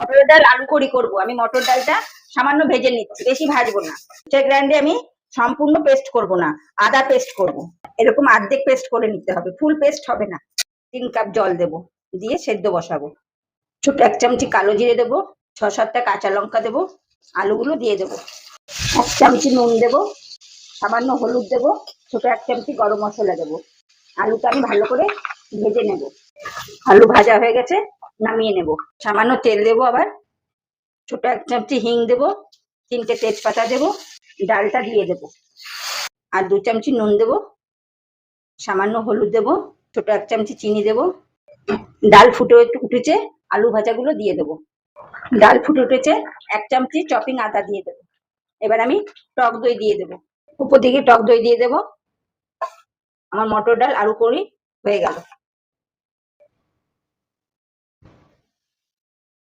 মটর ডাল, আলু করি করব। আমি মটর ডালটা সামান্য ভেজে নিচ্ছি, বেশি ভাজবো না। মিক্সার গ্রাইন্ডে আমি সম্পূর্ণ পেস্ট করব না, আদা পেস্ট করব। এরকম অর্ধেক পেস্ট করে নিতে হবে, ফুল পেস্ট হবে না। তিন কাপ জল দেব, দিয়ে সেদ্ধ বসাবো। ছোট এক চামচি কালো জিরে দেবো, ছ সাতটা কাঁচা লঙ্কা দেবো, আলুগুলো দিয়ে দেবো। এক চামচি নুন দেবো, সামান্য হলুদ দেবো, ছোট এক চামচি গরম মশলা দেবো। আলুটা আমি ভালো করে ভেজে নেব। আলু ভাজা হয়ে গেছে নামিয়ে নেব। সামান্য তেল দেবো আবার। ছোট এক চামচি হিং দেবো। তিনটে তেজপাতা দেবো। ডালটা দিয়ে দেবো। আর দু চামচি নুন দেবো। সামান্য হলুদ দেবো। ছোট এক চামচি চিনি দেবো। ডাল ফুটে উঠেছে। আলু ভাজাগুলো দিয়ে দেবো। ডাল ফুটে উঠেছে। এক চামচি চপিং আদা দিয়ে দেবো। এবার আমি টক দই দিয়ে দেবো। উপর দিকে টক দই দিয়ে দেবো। আমার মটর ডাল আলু করি হয়ে গেল।